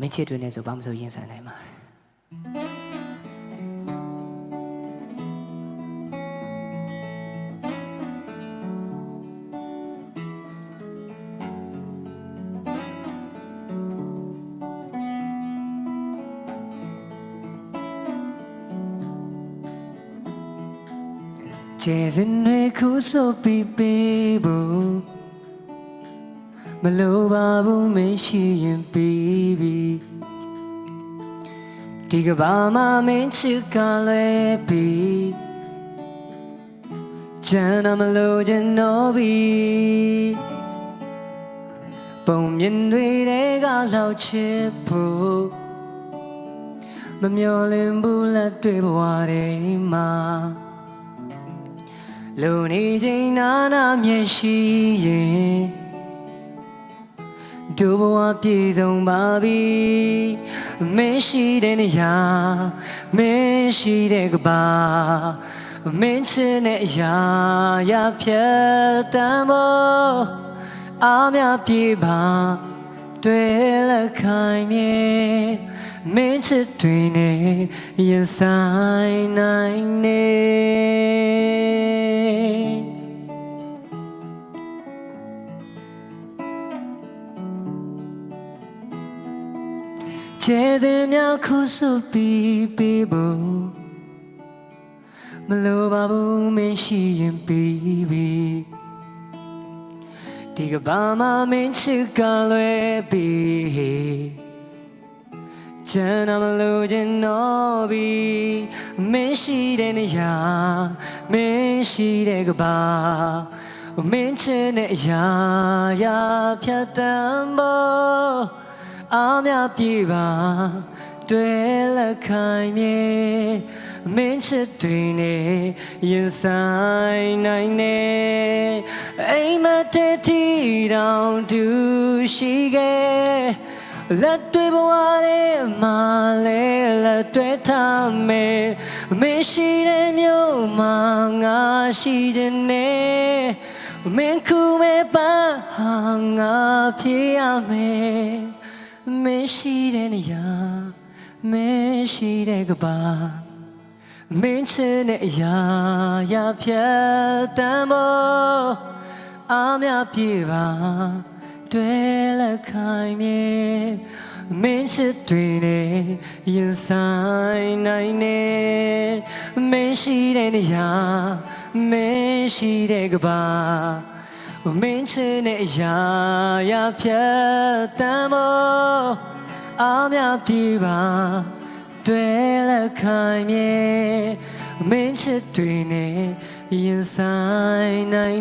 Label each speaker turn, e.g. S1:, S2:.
S1: မင်းချစ်တွေနဲ့ဆိုဘာမှမဆိုရင်ဆိုင်နိုင်ပါတယ်ကျေစင်တွေခုဆိုပြီးပေးဖို့မလိုပါဘူးမရှိရင်ပြီးပြီ ဒီကဘာမှမင်းချစ်ကလည်းပြီးကျန်တော့မလို့ချင်တော့ပြီပုံမြင်တွေကလောက်ချစ်ဖို့မမျော်လင့်ဘူးလက်တွေ့ဘဝတွေမှာလူနေချိန်နာနာမျက်ရှိရင်ဒုဘဝပြေဆုံးပါပြီ မင်းရှိတဲ့နေရာမင်းရှိတဲ့ကဘာမင်းချင်တဲ့အရာရဖြတ်တမ်းဖို့အားများပြေပါတွေ့လက်ခိုင်မြေမင်းချစ်တွေနဲ့ရင်ဆိုင်နိုင်နေ ကျေစင်များခုစုပြီးပေးဖို့မလိုပါဘူးမရှိရင်ပြီးပြီဒီကဘာမှမင်းချစ်ကလွယ်ပြီးကျန်တော့မလို့ချင်တော့ပြီမင်းရှိတဲ့နေရာမင်းရှိတဲ့ကဘာမင်းချင်တဲ့အရာရာဖြတ်တမ်းဖို့ အားများပြေပါတွေ့လက်ခိုင်မြေမင်းချစ်တွေနဲ့ရင်ဆိုင်နိုင်နေအိမ်မတည်းတီတောင်သူရှိခဲ့လက်တွေဘဝတွေမှာလဲလက်တွေထားမယ်မင်းရှိတဲ့မြို့မှာငါရှိခြင်းနဲ့မင်းခုမဲ့ပါဟာငါဖြစ်ရမယ် မင်းရှိတဲ့နေရာမင်းရှိတဲ့ကဘာမင်းချင်တဲ့အရာရဖြတ်တမ်းဖို့အားများပြေပါတွေ့လက်ခိုင်မြေမင်းချစ်တွေနဲ့ရင်ဆိုင်နိုင်နေမင်းရှိတဲ့နေရာမင်းရှိတဲ့ကဘာ မင်းချင်တဲ့အရာရဖြတ်တမ်းဖို့အားများပြေပါတွေ့လက်ခိုင်မြေမင်းချစ်တွေနဲ့ရင်ဆိုင်နိုင်